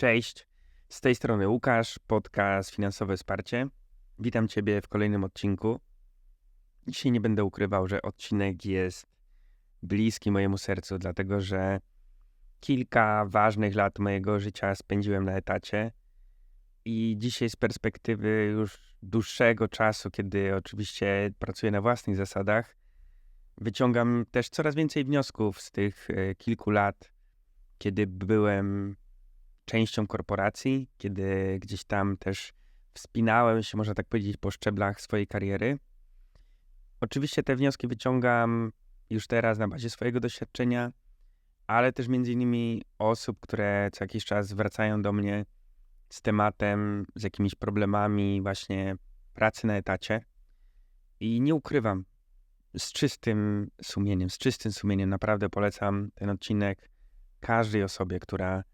Cześć, z tej strony Łukasz, podcast Finansowe Wsparcie. Witam Ciebie w kolejnym odcinku. Dzisiaj nie będę ukrywał, że odcinek jest bliski mojemu sercu, dlatego że kilka ważnych lat mojego życia spędziłem na etacie i dzisiaj z perspektywy już dłuższego czasu, kiedy oczywiście pracuję na własnych zasadach, wyciągam też coraz więcej wniosków z tych e, kilku lat, kiedy byłem częścią korporacji, kiedy gdzieś tam też wspinałem się, można tak powiedzieć, po szczeblach swojej kariery. Oczywiście te wnioski wyciągam już teraz na bazie swojego doświadczenia, ale też między innymi osób, które co jakiś czas wracają do mnie z tematem, z jakimiś problemami właśnie pracy na etacie. I nie ukrywam, z czystym sumieniem, z czystym sumieniem naprawdę polecam ten odcinek każdej osobie, która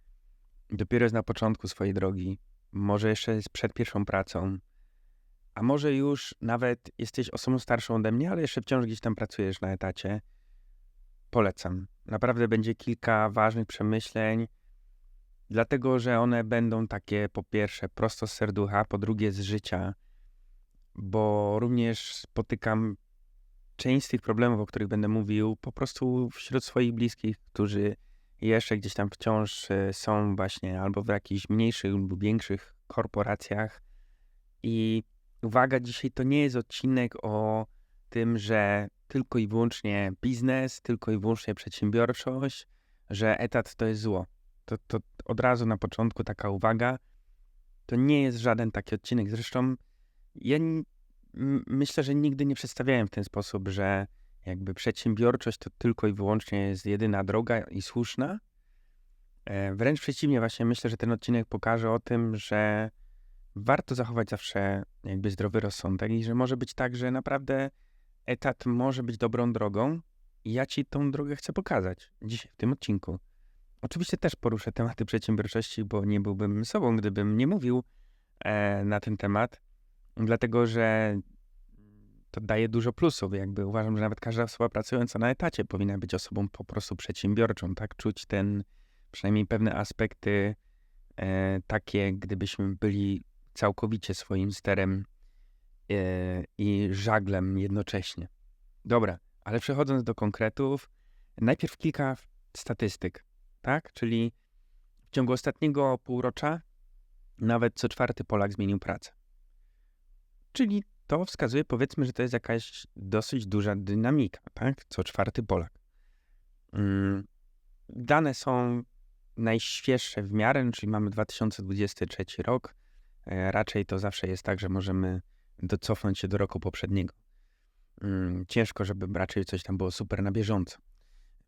dopiero jest na początku swojej drogi, może jeszcze jest przed pierwszą pracą, a może już nawet jesteś osobą starszą ode mnie, ale jeszcze wciąż gdzieś tam pracujesz na etacie, polecam. Naprawdę będzie kilka ważnych przemyśleń, dlatego że one będą takie po pierwsze prosto z serducha, po drugie z życia, bo również spotykam część z tych problemów, o których będę mówił, po prostu wśród swoich bliskich, którzy jeszcze gdzieś tam wciąż e, są właśnie albo w jakichś mniejszych lub większych korporacjach. I uwaga, dzisiaj to nie jest odcinek o tym, że tylko i wyłącznie biznes, tylko i wyłącznie przedsiębiorczość, że etat to jest zło. To, to od razu na początku taka uwaga. To nie jest żaden taki odcinek. Zresztą ja myślę, że nigdy nie przedstawiałem w ten sposób, że jakby przedsiębiorczość to tylko i wyłącznie jest jedyna droga i słuszna. E, wręcz przeciwnie, właśnie myślę, że ten odcinek pokaże o tym, że warto zachować zawsze jakby zdrowy rozsądek i że może być tak, że naprawdę etat może być dobrą drogą i ja ci tą drogę chcę pokazać dzisiaj w tym odcinku. Oczywiście też poruszę tematy przedsiębiorczości, bo nie byłbym sobą, gdybym nie mówił e, na ten temat, dlatego że to daje dużo plusów. Jakby uważam, że nawet każda osoba pracująca na etacie powinna być osobą po prostu przedsiębiorczą, tak? Czuć ten, przynajmniej pewne aspekty e, takie, gdybyśmy byli całkowicie swoim sterem e, i żaglem jednocześnie. Dobra, ale przechodząc do konkretów, najpierw kilka statystyk, tak? Czyli w ciągu ostatniego półrocza nawet co czwarty Polak zmienił pracę. Czyli to wskazuje, powiedzmy, że to jest jakaś dosyć duża dynamika, tak? Co czwarty Polak. Mm, dane są najświeższe w miarę, czyli mamy 2023 rok. E, raczej to zawsze jest tak, że możemy docofnąć się do roku poprzedniego. Mm, ciężko, żeby raczej coś tam było super na bieżąco.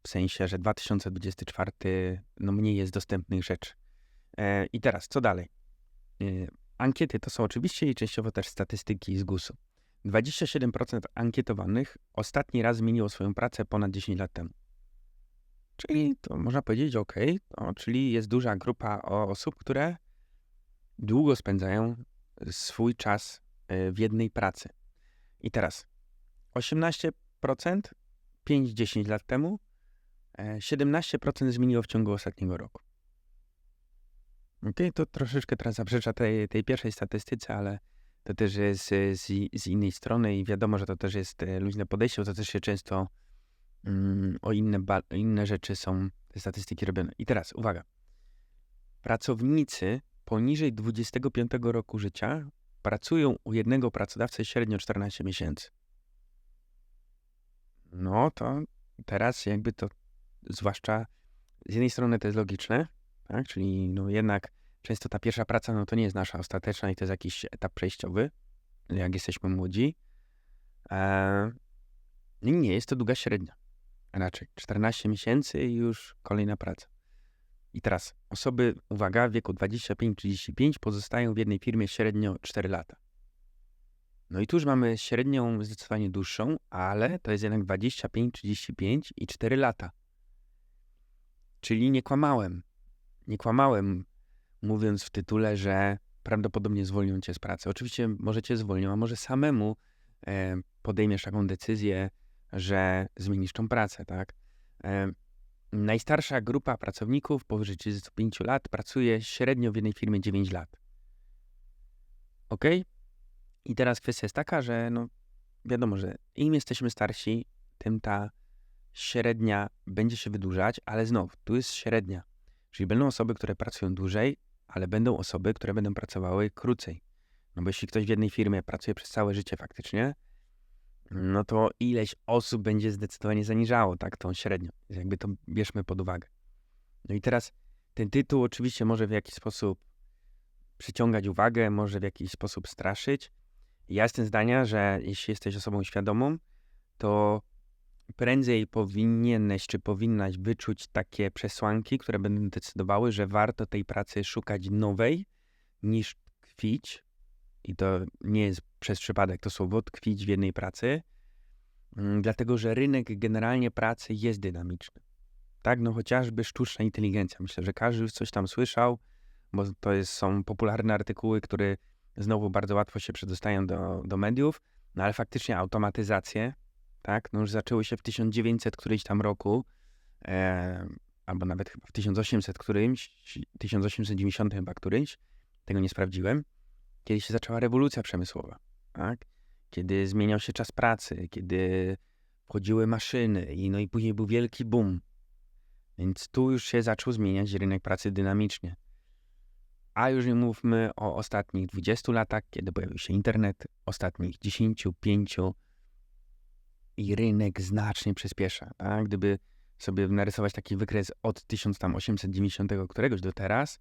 W sensie, że 2024 no mniej jest dostępnych rzeczy. E, I teraz, co dalej? Ankiety to są oczywiście i częściowo też statystyki z GUS-u. 27% ankietowanych ostatni raz zmieniło swoją pracę ponad 10 lat temu. Czyli to można powiedzieć, ok, to, czyli jest duża grupa osób, które długo spędzają swój czas e, w jednej pracy. I teraz 18% 5-10 lat temu, 17% e, zmieniło w ciągu ostatniego roku. Okay, to troszeczkę teraz zaprzecza tej, tej pierwszej statystyce, ale to też jest z, z, innej strony i wiadomo, że to też jest e, luźne podejście, bo to też się często mm, o inne, inne rzeczy są te statystyki robione. I teraz uwaga. Pracownicy poniżej 25 roku życia pracują u jednego pracodawcy średnio 14 miesięcy. No to teraz jakby to, zwłaszcza z jednej strony to jest logiczne, tak? Czyli no jednak często ta pierwsza praca no to nie jest nasza ostateczna i to jest jakiś etap przejściowy, jak jesteśmy młodzi. Eee, nie jest to długa średnia. Raczej 14 miesięcy i już kolejna praca. I teraz osoby, uwaga, w wieku 25-35 pozostają w jednej firmie średnio 4 lata. No i tu już mamy średnią zdecydowanie dłuższą, ale to jest jednak 25-35 i 4 lata. Czyli nie kłamałem nie kłamałem, mówiąc w tytule, że prawdopodobnie zwolnią cię z pracy. Oczywiście może cię zwolnią, a może samemu e, podejmiesz taką decyzję, że zmienisz tą pracę, tak? E, Najstarsza grupa pracowników powyżej 35 lat pracuje średnio w jednej firmie 9 lat. Ok? I teraz kwestia jest taka, że no wiadomo, że im jesteśmy starsi, tym ta średnia będzie się wydłużać, ale znowu, tu jest średnia. Czyli będą osoby, które pracują dłużej, ale będą osoby, które będą pracowały krócej. No bo jeśli ktoś w jednej firmie pracuje przez całe życie faktycznie, no to ileś osób będzie zdecydowanie zaniżało tak tą średnią. Jakby to bierzmy pod uwagę. No i teraz ten tytuł oczywiście może w jakiś sposób przyciągać uwagę, może w jakiś sposób straszyć. Ja jestem zdania, że jeśli jesteś osobą świadomą, to prędzej powinieneś czy powinnaś wyczuć takie przesłanki, które będą decydowały, że warto tej pracy szukać nowej, niż tkwić. I to nie jest przez przypadek to słowo tkwić w jednej pracy, mm, dlatego że rynek generalnie pracy jest dynamiczny. Tak, no chociażby sztuczna inteligencja. Myślę, że każdy już coś tam słyszał, bo to jest, są popularne artykuły, które znowu bardzo łatwo się przedostają do, do mediów, no ale faktycznie automatyzacje, tak, no już zaczęły się w 1900 któryś tam roku, e, albo nawet chyba w 1800 którymś, 1890 chyba któryś, tego nie sprawdziłem, kiedy się zaczęła rewolucja przemysłowa, tak, kiedy zmieniał się czas pracy, kiedy wchodziły maszyny i no i później był wielki boom. Więc tu już się zaczął zmieniać rynek pracy dynamicznie. A już nie mówmy o ostatnich 20 latach, kiedy pojawił się internet, ostatnich 10, 5 i rynek znacznie przyspiesza. Tak? Gdyby sobie narysować taki wykres od 1890 któregoś do teraz,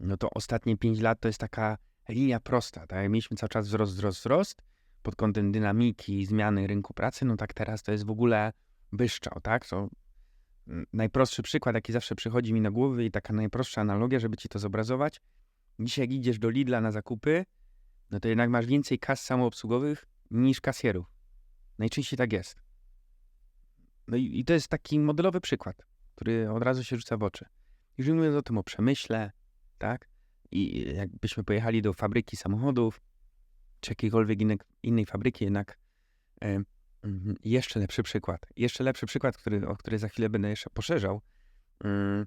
no to ostatnie 5 lat to jest taka linia prosta. Tak? Mieliśmy cały czas wzrost, wzrost, wzrost pod kątem dynamiki, zmiany rynku pracy, no tak teraz to jest w ogóle wyszczał, tak? To najprostszy przykład, jaki zawsze przychodzi mi na głowy i taka najprostsza analogia, żeby ci to zobrazować. Dzisiaj jak idziesz do Lidla na zakupy, no to jednak masz więcej kas samoobsługowych niż kasjerów. Najczęściej tak jest. No i, i to jest taki modelowy przykład, który od razu się rzuca w oczy. Jeżeli mówiąc o tym o przemyśle, tak? I jakbyśmy pojechali do fabryki samochodów, czy jakiejkolwiek innej, innej fabryki, jednak e, Mhm. Jeszcze lepszy przykład. Jeszcze lepszy przykład, który, o który za chwilę będę jeszcze poszerzał, mm,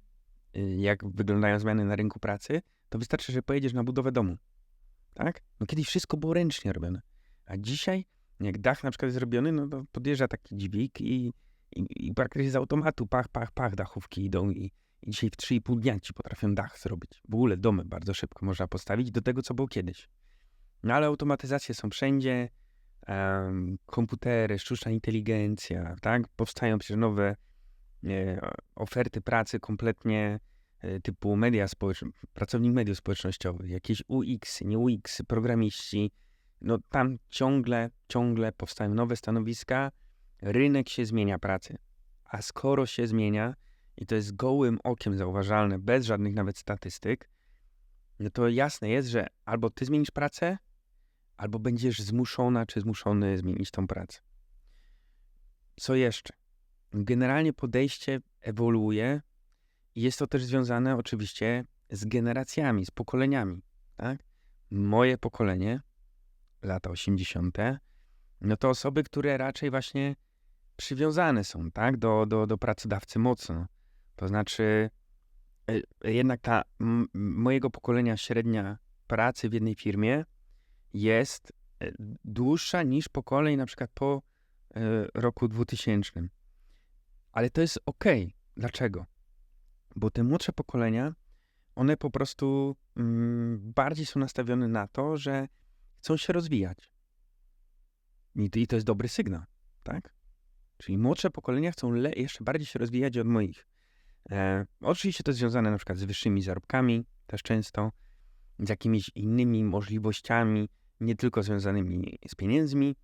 y, jak wyglądają zmiany na rynku pracy, to wystarczy, że pojedziesz na budowę domu. Tak? No kiedyś wszystko było ręcznie robione. A dzisiaj, jak dach na przykład jest zrobiony, no to podjeżdża taki dźwig i, i, i praktycznie z automatu pach, pach, pach dachówki idą i, i dzisiaj w 3,5 dnia ci potrafią dach zrobić. W ogóle domy bardzo szybko można postawić do tego, co było kiedyś. No ale automatyzacje są wszędzie, um, komputery, sztuczna inteligencja, tak? Powstają przecież nowe e, oferty pracy kompletnie e, typu media społeczne, pracownik mediów społecznościowych, jakieś UX, nie UX, programiści. No tam ciągle, ciągle powstają nowe stanowiska, rynek się zmienia pracy. A skoro się zmienia, i to jest gołym okiem zauważalne, bez żadnych nawet statystyk, no to jasne jest, że albo ty zmienisz pracę, albo będziesz zmuszona czy zmuszony zmienić tą pracę. Co jeszcze? Generalnie podejście ewoluuje i jest to też związane oczywiście z generacjami, z pokoleniami. Tak? Moje pokolenie, lata 80., no to osoby, które raczej właśnie przywiązane są tak? do, do, do pracodawcy mocno. To znaczy, e, jednak ta mojego pokolenia średnia pracy w jednej firmie jest e, dłuższa niż pokoleń na przykład po e, roku 2000. Ale to jest ok. Dlaczego? Bo te młodsze pokolenia, one po prostu mm, bardziej są nastawione na to, że chcą się rozwijać. I, to jest dobry sygnał, tak? Czyli młodsze pokolenia chcą jeszcze bardziej się rozwijać od moich. E, oczywiście to jest związane na przykład z wyższymi zarobkami, też często, z jakimiś innymi możliwościami, nie tylko związanymi z pieniędzmi,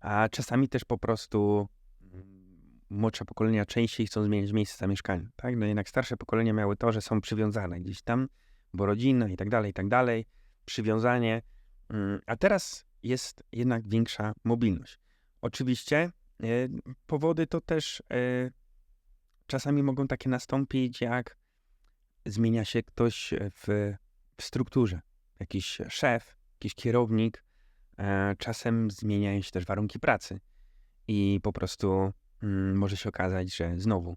a czasami też po prostu mm, młodsze pokolenia częściej chcą zmieniać miejsce zamieszkania. Tak? No jednak starsze pokolenia miały to, że są przywiązane gdzieś tam, bo rodzina i tak dalej, i tak dalej, przywiązanie, a teraz jest jednak większa mobilność. Oczywiście e, powody to też e, czasami mogą takie nastąpić, jak zmienia się ktoś w, w strukturze. Jakiś szef, jakiś kierownik, e, czasem zmieniają się też warunki pracy i po prostu mm, może się okazać, że znowu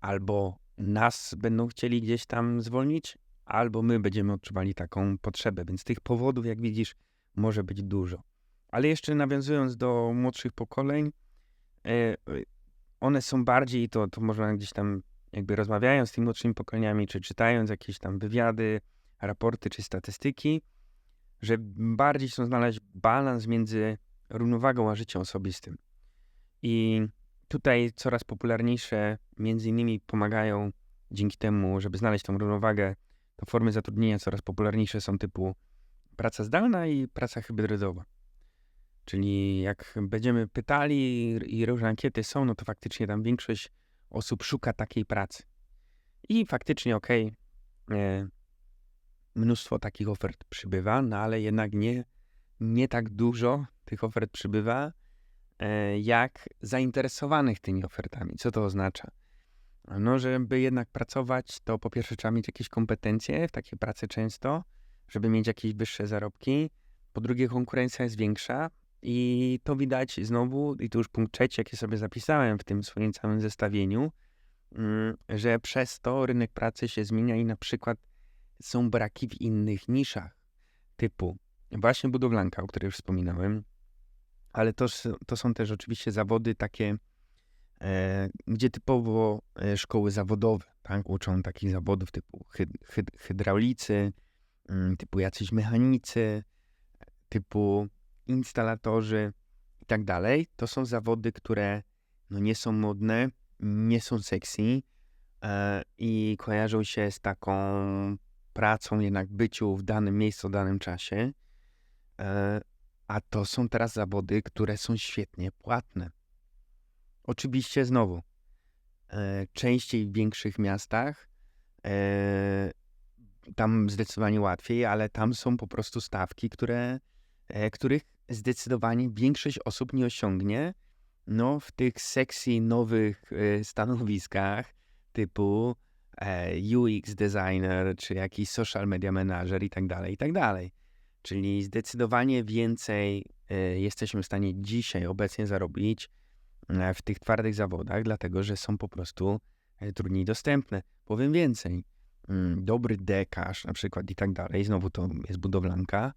albo nas będą chcieli gdzieś tam zwolnić, albo my będziemy odczuwali taką potrzebę. Więc tych powodów, jak widzisz, może być dużo. Ale jeszcze nawiązując do młodszych pokoleń, e, one są bardziej, to, to można gdzieś tam jakby rozmawiając z tymi młodszymi pokoleniami, czy czytając jakieś tam wywiady, raporty czy statystyki, że bardziej chcą znaleźć balans między równowagą a życiem osobistym. I tutaj coraz popularniejsze, między innymi pomagają dzięki temu, żeby znaleźć tą równowagę, formy zatrudnienia coraz popularniejsze są typu praca zdalna i praca hybrydowa. Czyli jak będziemy pytali i różne ankiety są, no to faktycznie tam większość osób szuka takiej pracy. I faktycznie, okej, okay, e, mnóstwo takich ofert przybywa, no ale jednak nie, nie tak dużo tych ofert przybywa, e, jak zainteresowanych tymi ofertami. Co to oznacza? No, żeby jednak pracować, to po pierwsze trzeba mieć jakieś kompetencje w takiej pracy często, żeby mieć jakieś wyższe zarobki. Po drugie, konkurencja jest większa, i to widać znowu, i to już punkt trzeci, jaki sobie zapisałem w tym swoim całym zestawieniu, mm, że przez to rynek pracy się zmienia i na przykład są braki w innych niszach, typu właśnie budowlanka, o której już wspominałem, ale to, to są też oczywiście zawody takie, gdzie typowo e, szkoły zawodowe tak, uczą takich zawodów typu hyd, hyd, hydraulicy, mm, typu jacyś mechanicy, typu instalatorzy i tak dalej, to są zawody, które no, nie są modne, nie są sexy e, i kojarzą się z taką pracą, jednak byciu w danym miejscu, w danym czasie. E, a to są teraz zawody, które są świetnie płatne. Oczywiście znowu, e, częściej w większych miastach, e, tam zdecydowanie łatwiej, ale tam są po prostu stawki, które, e, których zdecydowanie większość osób nie osiągnie no, w tych sexy nowych stanowiskach typu UX designer, czy jakiś social media manager i tak dalej, i tak dalej. Czyli zdecydowanie więcej jesteśmy w stanie dzisiaj obecnie zarobić w tych twardych zawodach, dlatego że są po prostu trudniej dostępne. Powiem więcej, mm, dobry dekarz na przykład i tak dalej, znowu to jest budowlanka,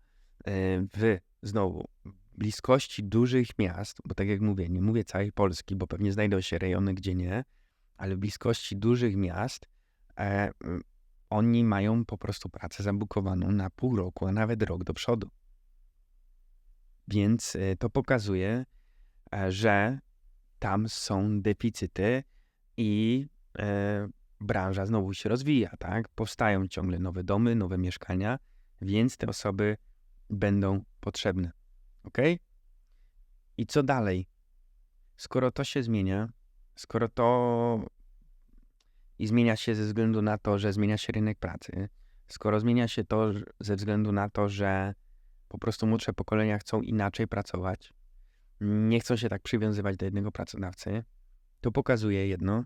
w znowu bliskości dużych miast, bo tak jak mówię, nie mówię całej Polski, bo pewnie znajdą się rejony, gdzie nie, ale w bliskości dużych miast e, oni mają po prostu pracę zabukowaną na pół roku, a nawet rok do przodu. Więc e, to pokazuje, e, że tam są deficyty i e, branża znowu się rozwija, tak? Powstają ciągle nowe domy, nowe mieszkania, więc te osoby będą potrzebne. Ok? I co dalej? Skoro to się zmienia, skoro to i zmienia się ze względu na to, że zmienia się rynek pracy, skoro zmienia się to ze względu na to, że po prostu młodsze pokolenia chcą inaczej pracować, nie chcą się tak przywiązywać do jednego pracodawcy, to pokazuje jedno,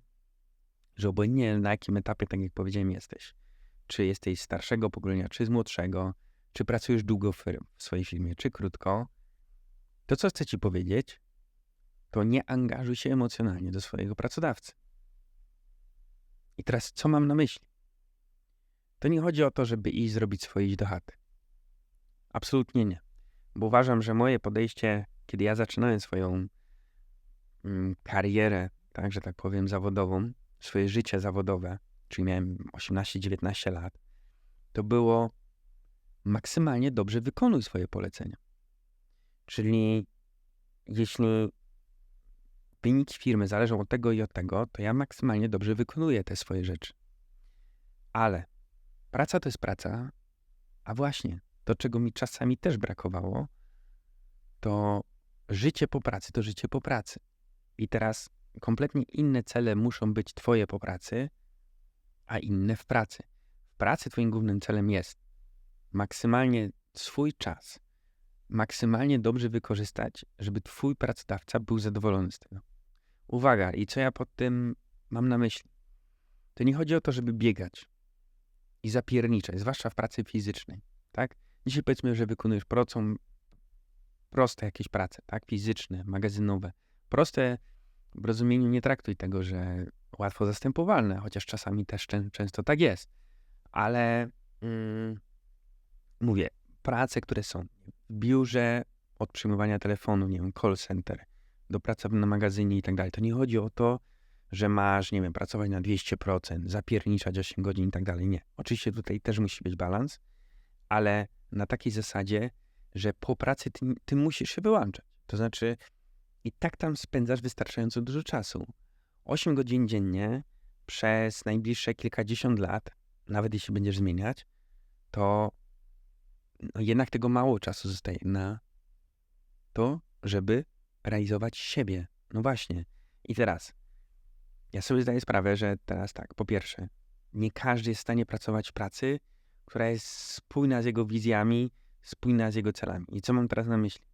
że obojętnie na jakim etapie, tak jak powiedziałem, jesteś, czy jesteś starszego pokolenia, czy z młodszego, czy pracujesz długo w, swojej firmie, czy krótko, to, co chcę ci powiedzieć, to nie angażuj się emocjonalnie do swojego pracodawcy. I teraz, co mam na myśli? To nie chodzi o to, żeby iść zrobić swoje iść do chaty. Absolutnie nie. Bo uważam, że moje podejście, kiedy ja zaczynałem swoją mm, karierę, tak, że tak powiem, zawodową, swoje życie zawodowe, czyli miałem 18-19 lat, to było maksymalnie dobrze wykonuj swoje polecenia. Czyli jeśli wyniki firmy zależą od tego i od tego, to ja maksymalnie dobrze wykonuję te swoje rzeczy. Ale praca to jest praca, a właśnie to, czego mi czasami też brakowało, to życie po pracy to życie po pracy. I teraz kompletnie inne cele muszą być Twoje po pracy, a inne w pracy. W pracy Twoim głównym celem jest maksymalnie swój czas maksymalnie dobrze wykorzystać, żeby twój pracodawca był zadowolony z tego. Uwaga, i co ja pod tym mam na myśli? To nie chodzi o to, żeby biegać i zapierniczać, zwłaszcza w pracy fizycznej, tak? Dzisiaj powiedzmy, że wykonujesz procą, proste jakieś prace, tak? Fizyczne, magazynowe. Proste w rozumieniu nie traktuj tego, że łatwo zastępowalne, chociaż czasami też czę- często tak jest. Ale mm, mówię, prace, które są w biurze od przyjmowania telefonu, nie wiem, call center, do pracy na magazynie i tak dalej, to nie chodzi o to, że masz, nie wiem, pracować na 200%, zapierniczać 8 godzin i tak dalej. Nie. Oczywiście tutaj też musi być balans, ale na takiej zasadzie, że po pracy ty, ty musisz się wyłączać. To znaczy, i tak tam spędzasz wystarczająco dużo czasu. 8 godzin dziennie przez najbliższe kilkadziesiąt lat, nawet jeśli będziesz zmieniać, to no jednak tego mało czasu zostaje na to, żeby realizować siebie. No właśnie. I teraz, ja sobie zdaję sprawę, że teraz tak, po pierwsze, nie każdy jest w stanie pracować w pracy, która jest spójna z jego wizjami, spójna z jego celami. I co mam teraz na myśli?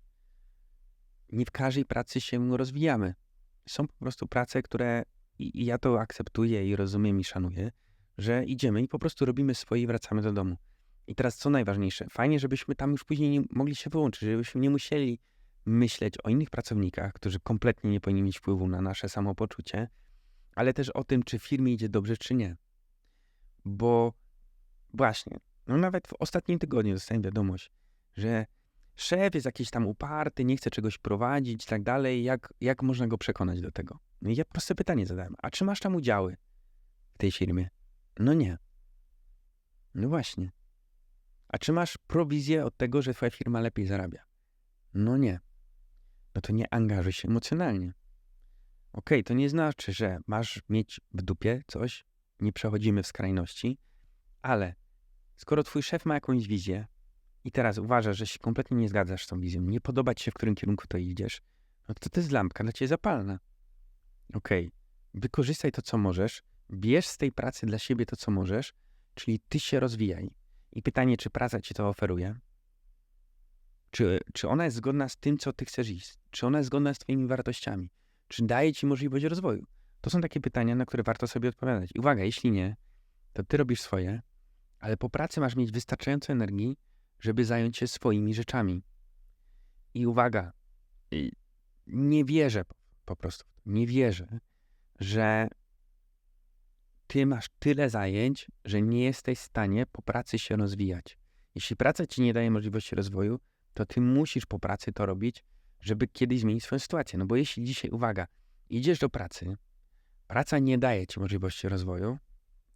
Nie w każdej pracy się rozwijamy. Są po prostu prace, które i, ja to akceptuję i rozumiem i szanuję, że idziemy i po prostu robimy swoje i wracamy do domu. I teraz co najważniejsze, fajnie, żebyśmy tam już później nie mogli się wyłączyć, żebyśmy nie musieli myśleć o innych pracownikach, którzy kompletnie nie powinni mieć wpływu na nasze samopoczucie, ale też o tym, czy firmie idzie dobrze, czy nie. Bo właśnie, no nawet w ostatnim tygodniu dostałem wiadomość, że szef jest jakiś tam uparty, nie chce czegoś prowadzić i tak dalej. Jak, jak można go przekonać do tego? No i ja proste pytanie zadałem. A czy masz tam udziały w tej firmie? No nie. No właśnie. A czy masz prowizję od tego, że twoja firma lepiej zarabia? No nie. No to nie angażuj się emocjonalnie. Okej, okay, to nie znaczy, że masz mieć w dupie coś, nie przechodzimy w skrajności, ale skoro twój szef ma jakąś wizję i teraz uważasz, że się kompletnie nie zgadzasz z tą wizją, nie podoba ci się, w którym kierunku to idziesz, no to to jest lampka dla ciebie zapalna. Okej, okay. wykorzystaj to, co możesz, bierz z tej pracy dla siebie to, co możesz, czyli ty się rozwijaj. I pytanie, czy praca ci to oferuje? Czy, czy ona jest zgodna z tym, co ty chcesz iść? Czy ona jest zgodna z twoimi wartościami? Czy daje ci możliwość rozwoju? To są takie pytania, na które warto sobie odpowiadać. I uwaga, jeśli nie, to ty robisz swoje, ale po pracy masz mieć wystarczająco energii, żeby zająć się swoimi rzeczami. I uwaga, nie wierzę po prostu, nie wierzę, że ty masz tyle zajęć, że nie jesteś w stanie po pracy się rozwijać. Jeśli praca ci nie daje możliwości rozwoju, to ty musisz po pracy to robić, żeby kiedyś zmienić swoją sytuację. No bo jeśli dzisiaj, uwaga, idziesz do pracy, praca nie daje ci możliwości rozwoju,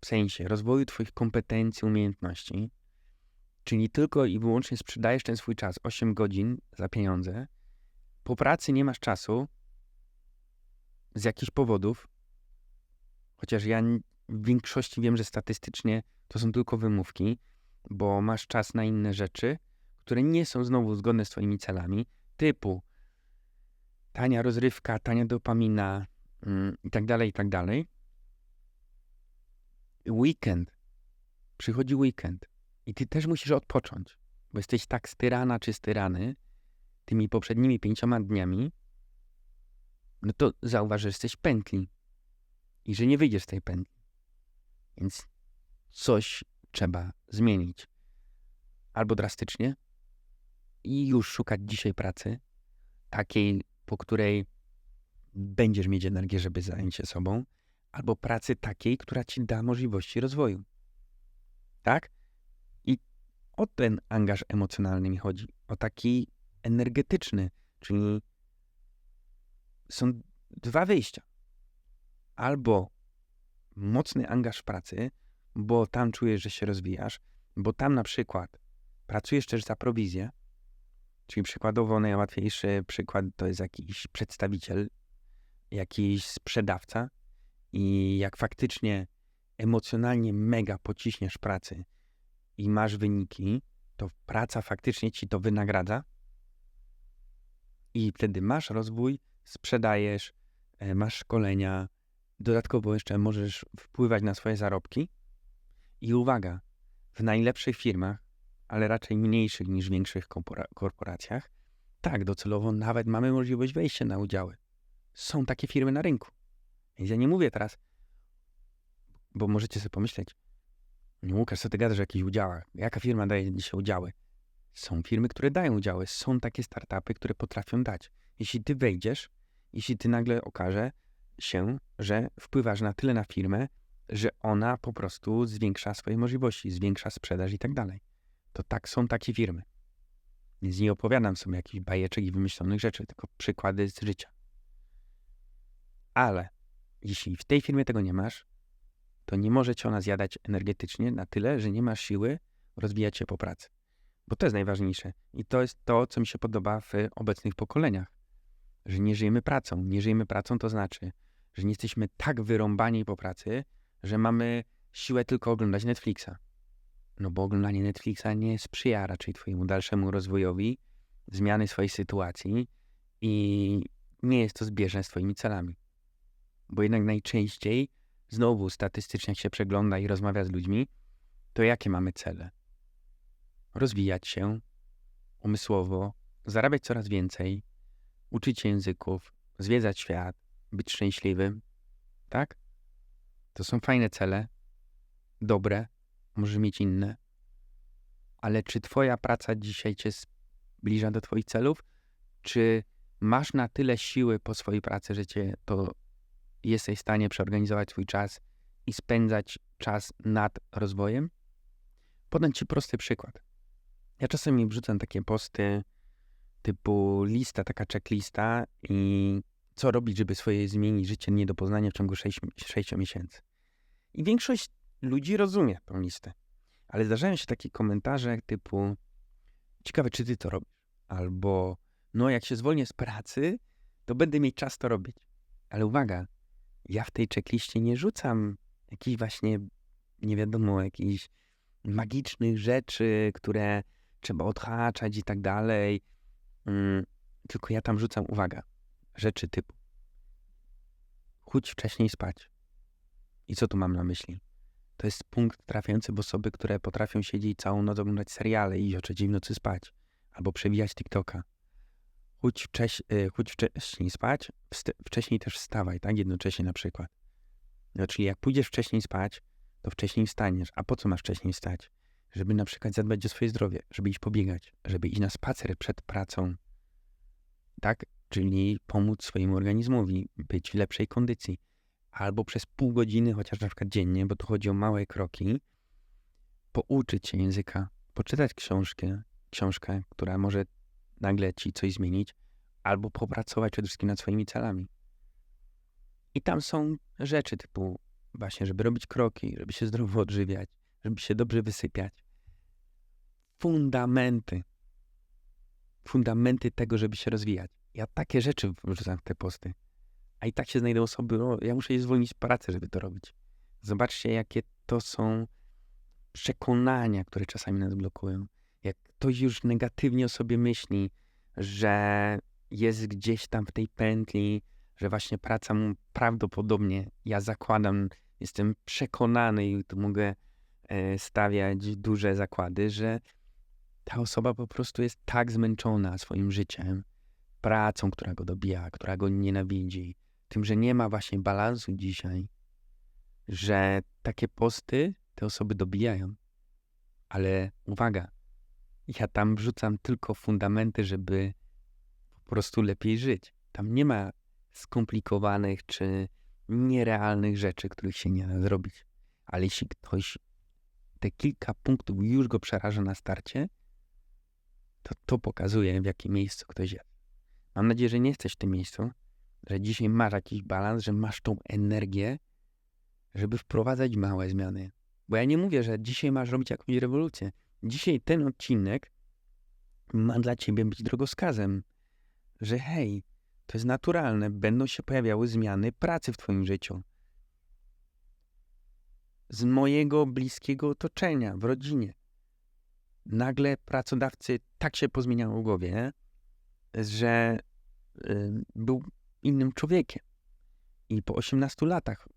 w sensie rozwoju twoich kompetencji, umiejętności, czyli tylko i wyłącznie sprzedajesz ten swój czas 8 godzin za pieniądze, po pracy nie masz czasu z jakichś powodów, chociaż ja w większości wiem, że statystycznie to są tylko wymówki, bo masz czas na inne rzeczy, które nie są znowu zgodne z twoimi celami, typu tania rozrywka, tania dopamina mm, i tak dalej, i tak dalej. Weekend. Przychodzi weekend i ty też musisz odpocząć, bo jesteś tak styrana czy styrany tymi poprzednimi pięcioma dniami, no to zauważ, że jesteś pętli i że nie wyjdziesz z tej pętli. Więc coś trzeba zmienić. Albo drastycznie i już szukać dzisiaj pracy, takiej, po której będziesz mieć energię, żeby zająć się sobą, albo pracy takiej, która ci da możliwości rozwoju. Tak? I o ten angaż emocjonalny mi chodzi, o taki energetyczny, czyli są dwa wyjścia. Albo mocny angaż pracy, bo tam czujesz, że się rozwijasz, bo tam na przykład pracujesz też za prowizję, czyli przykładowo najłatwiejszy przykład to jest jakiś przedstawiciel, jakiś sprzedawca i jak faktycznie emocjonalnie mega pociśniesz pracy i masz wyniki, to praca faktycznie ci to wynagradza i wtedy masz rozwój, sprzedajesz, e, masz szkolenia, Dodatkowo jeszcze możesz wpływać na swoje zarobki. I uwaga, w najlepszych firmach, ale raczej mniejszych niż większych korporacjach, tak, docelowo nawet mamy możliwość wejścia na udziały. Są takie firmy na rynku. Ja nie mówię teraz, bo możecie sobie pomyśleć, nie Łukasz, co ty gadasz o jakichś udziałach? Jaka firma daje dzisiaj udziały? Są firmy, które dają udziały. Są takie startupy, które potrafią dać. Jeśli ty wejdziesz, jeśli ty nagle okaże, się, że wpływasz na tyle na firmę, że ona po prostu zwiększa swoje możliwości, zwiększa sprzedaż i tak dalej. To tak są takie firmy. Więc nie opowiadam sobie jakichś bajeczek i wymyślonych rzeczy, tylko przykłady z życia. Ale jeśli w tej firmie tego nie masz, to nie może cię ona zjadać energetycznie na tyle, że nie masz siły rozwijać się po pracy. Bo to jest najważniejsze. I to jest to, co mi się podoba w obecnych pokoleniach. Że nie żyjemy pracą. Nie żyjemy pracą to znaczy, że nie jesteśmy tak wyrąbani po pracy, że mamy siłę tylko oglądać Netflixa. No bo oglądanie Netflixa nie sprzyja raczej twojemu dalszemu rozwojowi, zmiany swojej sytuacji i nie jest to zbieżne z twoimi celami. Bo jednak najczęściej, znowu statystycznie jak się przegląda i rozmawia z ludźmi, to jakie mamy cele? Rozwijać się umysłowo, zarabiać coraz więcej, uczyć się języków, zwiedzać świat, być szczęśliwym, tak? To są fajne cele, dobre, może mieć inne, ale czy Twoja praca dzisiaj Cię zbliża do Twoich celów? Czy masz na tyle siły po swojej pracy, że Cię to jesteś w stanie przeorganizować swój czas i spędzać czas nad rozwojem? Podam Ci prosty przykład. Ja czasami wrzucam takie posty typu lista, taka checklista i co robić, żeby swoje zmienić życie nie do poznania w ciągu 6, 6 miesięcy. I większość ludzi rozumie tą listę. Ale zdarzają się takie komentarze typu ciekawe, czy ty to robisz? Albo no jak się zwolnię z pracy, to będę mieć czas to robić. Ale uwaga, ja w tej checkliście nie rzucam jakichś właśnie, nie wiadomo, jakichś magicznych rzeczy, które trzeba odhaczać i tak dalej. Mm, tylko ja tam rzucam, uwaga, rzeczy typu chódź wcześniej spać. I co tu mam na myśli? To jest punkt trafiający w osoby, które potrafią siedzieć całą noc oglądać seriale i o trzeciej w nocy spać. Albo przewijać TikToka. Chódź, wcześ, yy, chódź wcześniej spać, wcześniej też wstawaj, tak? Jednocześnie na przykład. No, czyli jak pójdziesz wcześniej spać, to wcześniej wstaniesz. A po co masz wcześniej wstać? Żeby na przykład zadbać o swoje zdrowie, żeby iść pobiegać, żeby iść na spacer przed pracą. Tak? Czyli pomóc swojemu organizmowi być w lepszej kondycji albo przez pół godziny, chociaż na przykład dziennie, bo tu chodzi o małe kroki, pouczyć się języka, poczytać książkę, książkę, która może nagle ci coś zmienić, albo popracować przede wszystkim nad swoimi celami. I tam są rzeczy typu właśnie, żeby robić kroki, żeby się zdrowo odżywiać, żeby się dobrze wysypiać. Fundamenty. Fundamenty tego, żeby się rozwijać. Ja takie rzeczy wrzucam w te posty a i tak się znajdą osoby, o, ja muszę je zwolnić z pracy, żeby to robić. Zobaczcie, jakie to są przekonania, które czasami nas blokują. Jak ktoś już negatywnie o sobie myśli, że jest gdzieś tam w tej pętli, że właśnie praca mu prawdopodobnie, ja zakładam, jestem przekonany i tu mogę e, stawiać duże zakłady, że ta osoba po prostu jest tak zmęczona swoim życiem, pracą, która go dobija, która go nienawidzi, tym, że nie ma właśnie balansu dzisiaj, że takie posty te osoby dobijają. Ale uwaga, ja tam wrzucam tylko fundamenty, żeby po prostu lepiej żyć. Tam nie ma skomplikowanych czy nierealnych rzeczy, których się nie da zrobić. Ale jeśli ktoś te kilka punktów już go przeraża na starcie, to to pokazuje, w jakim miejscu ktoś jest. Mam nadzieję, że nie jesteś w tym miejscu, że dzisiaj masz jakiś balans, że masz tą energię, żeby wprowadzać małe zmiany. Bo ja nie mówię, że dzisiaj masz robić jakąś rewolucję. Dzisiaj ten odcinek ma dla ciebie być drogowskazem, że hej, to jest naturalne, będą się pojawiały zmiany pracy w twoim życiu. Z mojego bliskiego otoczenia, w rodzinie. Nagle pracodawcy tak się pozmieniało w głowie, że był innym człowiekiem. I po 18 latach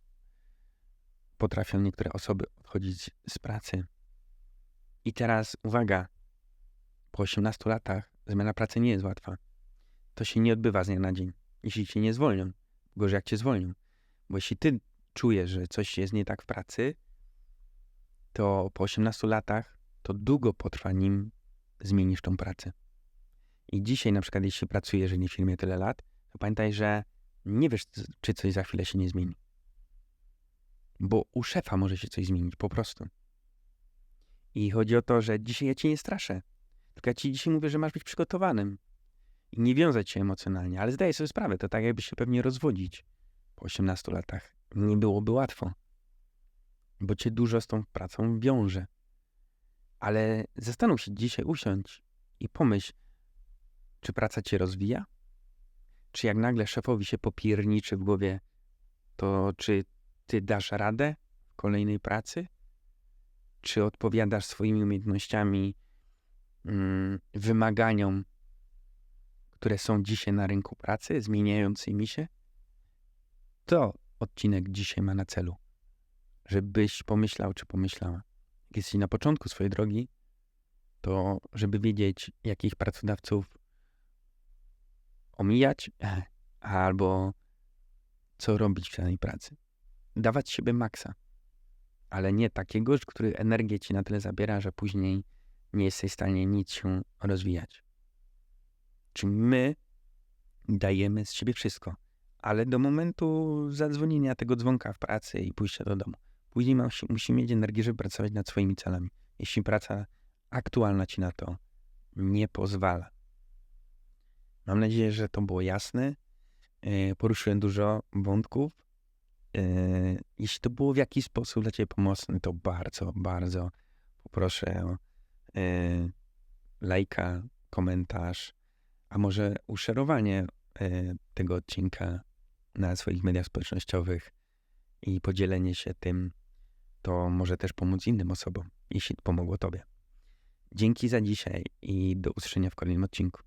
potrafią niektóre osoby odchodzić z pracy. I teraz uwaga, po 18 latach zmiana pracy nie jest łatwa. To się nie odbywa z dnia na dzień. Jeśli cię nie zwolnią, gorzej jak cię zwolnią. Bo jeśli ty czujesz, że coś jest nie tak w pracy, to po 18 latach to długo potrwa, nim zmienisz tą pracę. I dzisiaj na przykład, jeśli pracujesz w firmie tyle lat, to pamiętaj, że nie wiesz, czy coś za chwilę się nie zmieni. Bo u szefa może się coś zmienić, po prostu. I chodzi o to, że dzisiaj ja cię nie straszę. Tylko ja ci dzisiaj mówię, że masz być przygotowanym. I nie wiązać się emocjonalnie. Ale zdaję sobie sprawę, to tak jakby się pewnie rozwodzić po 18 latach. Nie byłoby łatwo. Bo cię dużo z tą pracą wiąże. Ale zastanów się dzisiaj, usiądź i pomyśl, czy praca cię rozwija? Czy jak nagle szefowi się popierniczy w głowie, to czy ty dasz radę w kolejnej pracy? Czy odpowiadasz swoimi umiejętnościami mm, wymaganiom, które są dzisiaj na rynku pracy, zmieniającymi się? To odcinek dzisiaj ma na celu, żebyś pomyślał czy pomyślała. Jak jesteś na początku swojej drogi, to żeby wiedzieć, jakich pracodawców omijać eh, albo co robić w danej pracy. Dawać siebie maksa, ale nie takiego, który energię ci na tyle zabiera, że później nie jesteś w stanie nic się rozwijać. Czy my dajemy z siebie wszystko, ale do momentu zadzwonienia tego dzwonka w pracy i pójścia do domu. Później musi, musi mieć energię, żeby pracować nad swoimi celami. Jeśli praca aktualna ci na to nie pozwala. Mam nadzieję, że to było jasne. E, Poruszyłem dużo wątków. E, Jeśli to było w jakiś sposób dla Ciebie pomocne, to bardzo, bardzo poproszę o e, lajka, komentarz, a może uszerowanie e, tego odcinka na swoich mediach społecznościowych i podzielenie się tym, to może też pomóc innym osobom, jeśli pomogło Tobie. Dzięki za dzisiaj i do usłyszenia w kolejnym odcinku.